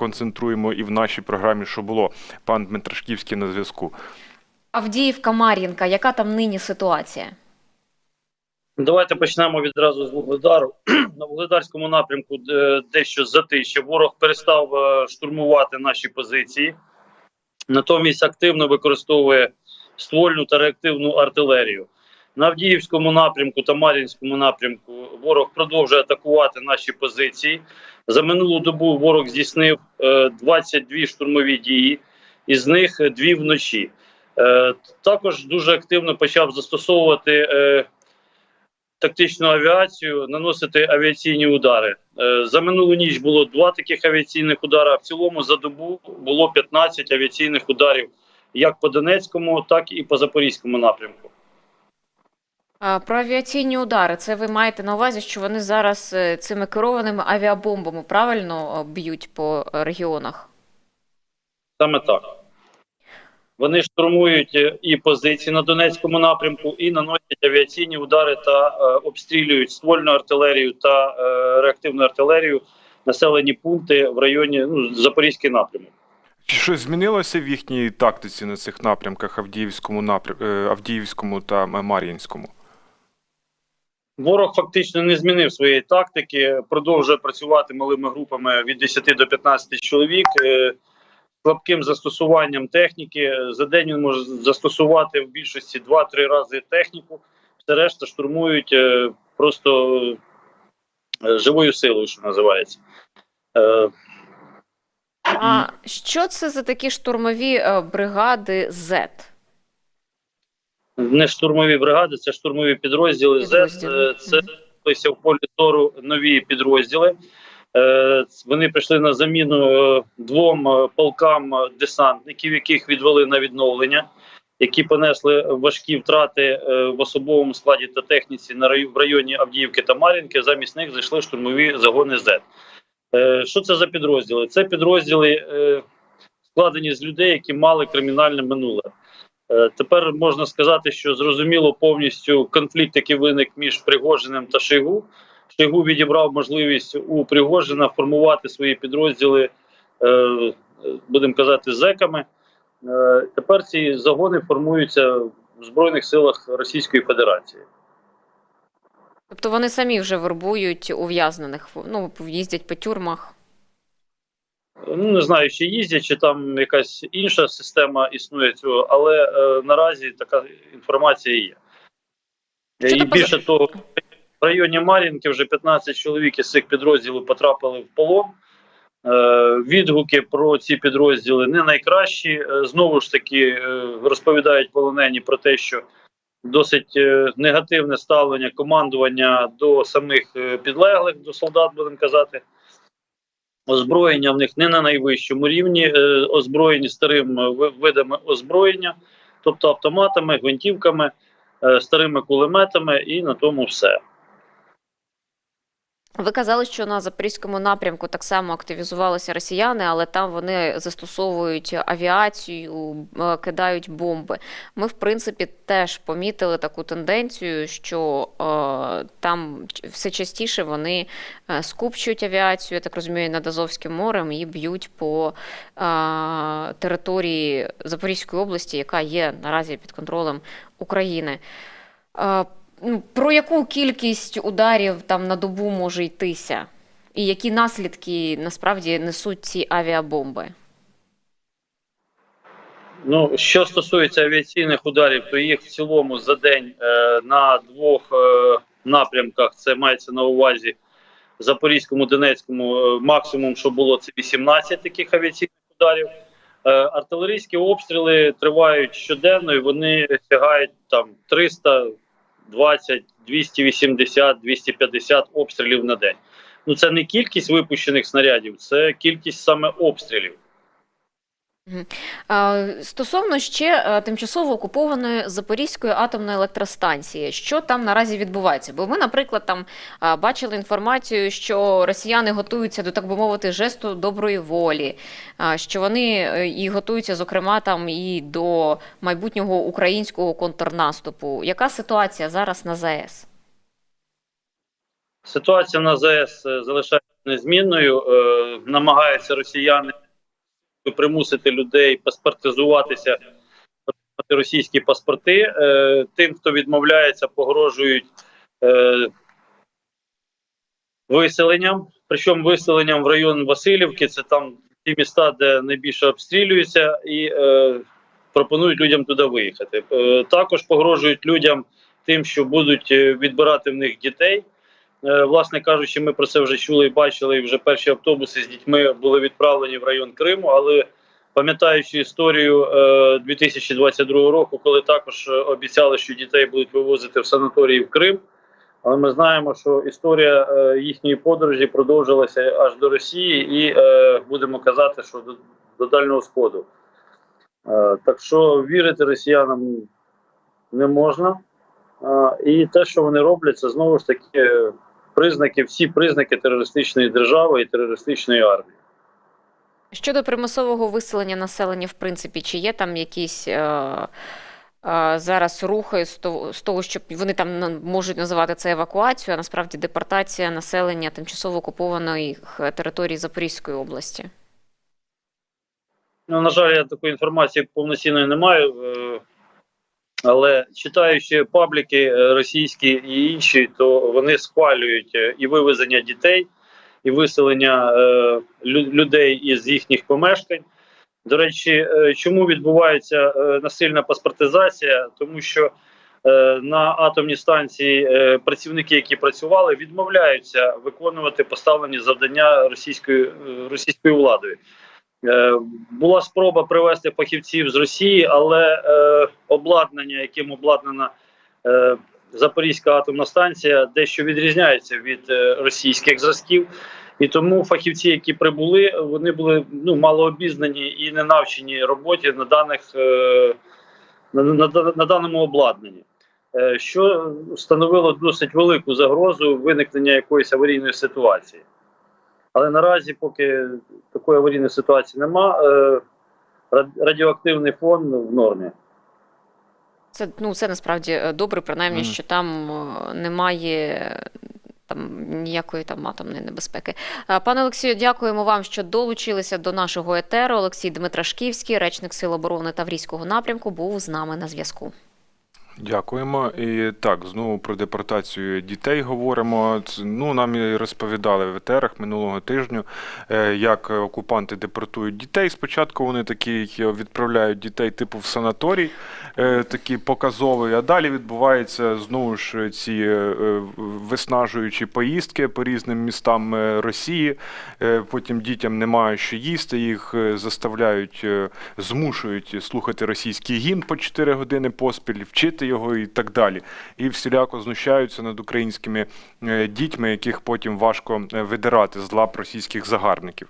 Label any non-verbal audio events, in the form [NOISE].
концентруємо і в нашій програмі, що було. Пан Дмитрашківський на зв'язку. Авдіївка, Мар'їнка, яка там нині ситуація? Давайте почнемо відразу з Вугледару. [CLEARS THROAT] На Вугледарському напрямку е, дещо затище. Ворог перестав е, штурмувати наші позиції, натомість активно використовує ствольну та реактивну артилерію. На Авдіївському напрямку та Мар'їнському напрямку ворог продовжує атакувати наші позиції. За минулу добу ворог здійснив е, 22 штурмові дії, із них е, дві вночі. Е, Також дуже активно почав застосовувати е, тактичну авіацію, наносити авіаційні удари. Е, За минулу ніч було два таких авіаційних удари. А в цілому за добу було 15 авіаційних ударів як по Донецькому, так і по Запорізькому напрямку. Про авіаційні удари. Це ви маєте на увазі, що вони зараз е, цими керованими авіабомбами правильно е, б'ють по регіонах? Саме так. Вони штурмують е, і позиції на Донецькому напрямку, і наносять авіаційні удари та е, обстрілюють ствольну артилерію та е, реактивну артилерію населені пункти в районі ну, Запорізький напрямок. Чи щось змінилося в їхній тактиці на цих напрямках Авдіївському напрям... Авдіївському та Мар'їнському? Ворог фактично не змінив своєї тактики, продовжує працювати малими групами від 10 до 15 чоловік. е, Слабким застосуванням техніки за день він може застосувати в більшості 2-3 рази техніку. Все решта штурмують е, просто е, живою силою, що називається. А що це за такі штурмові бригади Z? Не штурмові бригади, це штурмові підрозділи. З Підрозділи. е, це в полі зору нові підрозділи. Е, Вони прийшли на заміну е, двом е, полкам десантників, яких відвели на відновлення, які понесли важкі втрати в особовому складі та техніці в районі Авдіївки та Мар'їнки. Замість них зайшли штурмові загони Z. Е, Що це за підрозділи? Це підрозділи складені з людей, які мали кримінальне минуле. Е, Тепер можна сказати, що зрозуміло повністю конфлікт, який виник між Пригожиним та Шойгу. Шойгу відібрав можливість у Пригожина формувати свої підрозділи, е, будемо казати, зеками. Е, Тепер ці загони формуються в Збройних силах Російської Федерації. Тобто вони самі вже вербують ув'язнених, ну, їздять по тюрмах. Ну, не знаю, чи їздять, чи там якась інша система існує цього, але е, наразі така інформація є. Що І більше того, в районі Мар'їнки вже 15 чоловік із цих підрозділів потрапили в полон. Е, відгуки про ці підрозділи не найкращі. Е, знову ж таки, е, розповідають полонені про те, що досить е, негативне ставлення командування до самих е, підлеглих, до солдат, будемо казати. Озброєння в них не на найвищому рівні, е, озброєні старими видами озброєння, тобто автоматами, гвинтівками, е, старими кулеметами, і на тому все. Ви казали, що на запорізькому напрямку так само активізувалися росіяни, але там вони застосовують авіацію, е, кидають бомби. Ми, в принципі, теж помітили таку тенденцію, що е, там все частіше вони е, скупчують авіацію, я так розумію, над Азовським морем і б'ють по е, території Запорізької області, яка є наразі під контролем України. Е, Про яку кількість ударів там на добу може йтися? І які наслідки насправді несуть ці авіабомби? Ну, що стосується авіаційних ударів, то їх в цілому за день е, на двох е, напрямках це мається на увазі Запорізькому, Донецькому, е, максимум, що було, це 18 таких авіаційних ударів. Е, артилерійські обстріли тривають щоденно, і вони сягають там 320, 280, 250 обстрілів на день. Ну це не кількість випущених снарядів, це кількість саме обстрілів. Стосовно ще е, тимчасово окупованої Запорізької атомної електростанції, що там наразі відбувається? Бо ми, наприклад, там бачили інформацію, що росіяни готуються до так би мовити жесту доброї волі, що вони е, і готуються, зокрема, там і до майбутнього українського контрнаступу. Яка ситуація зараз на ЗАЕС? Ситуація на ЗАЕС е, залишається незмінною. Намагаються росіяни примусити людей паспортизуватися російські паспорти. Е, тим, хто відмовляється, погрожують е, виселенням. Причому виселенням в район Васильівки, це там ті міста, де найбільше обстрілюються, і е, пропонують людям туди виїхати. Е, також погрожують людям тим, що будуть е, відбирати в них дітей. Е, власне кажучи, ми про це вже чули і бачили. І вже перші автобуси з дітьми були відправлені в район Криму. Але пам'ятаючи історію е, 2022 року, коли також е, обіцяли, що дітей будуть вивозити в санаторії в Крим. Але ми знаємо, що історія е, їхньої подорожі продовжилася аж до Росії, і е, будемо казати, що до, до Дальнього Сходу. Е, так що вірити росіянам не можна. Е, і те, що вони роблять, це знову ж таки е, признаки, всі признаки терористичної держави і терористичної армії. Щодо примусового виселення населення, в принципі, чи є там якісь е, е, зараз рухи з того, з того, що вони там можуть називати це евакуацією, а насправді депортація населення тимчасово окупованої території Запорізької області? Ну, на жаль, я такої інформації повноцінної не маю. Але читаючи пабліки е, російські і інші, то вони схвалюють е, і вивезення дітей, і виселення е, людей із їхніх помешкань. До речі, е, чому відбувається е, насильна паспортизація? Тому що е, на атомній станції е, працівники, які працювали, відмовляються виконувати поставлені завдання російською, е, російською владою. Е, Була спроба привезти фахівців з Росії, але е, обладнання, яким обладнана е, Запорізька атомна станція, дещо відрізняється від е, російських зразків. І тому фахівці, які прибули, вони були ну, мало обізнані і не навчені роботі на даних е, на, на, на даному обладнанні. Е, що становило досить велику загрозу виникнення якоїсь аварійної ситуації. Але наразі, поки такої аварійної ситуації нема, е, рад- радіоактивний фон в нормі. Це, ну, це насправді е, добре, принаймні, Мгм. що там е, немає там ніякої там атомної небезпеки. Пане Олексію, дякуємо вам, що долучилися до нашого етеру. Олексій Дмитрашківський, речник Сил оборони Таврійського напрямку, був з нами на зв'язку. Дякуємо. І так, знову про депортацію дітей говоримо. Ну, нам і розповідали в етерах минулого тижня, е, як окупанти депортують дітей. Спочатку вони такі відправляють дітей типу в санаторій, е, такі показові, а далі відбуваються знову ж ці е, виснажуючі поїздки по різним містам Росії. Потім дітям немає що їсти, їх заставляють, змушують слухати російський гімн по 4 години поспіль, вчити його і так далі. І всіляко знущаються над українськими е, дітьми, яких потім важко е, видирати з лап російських загарбників.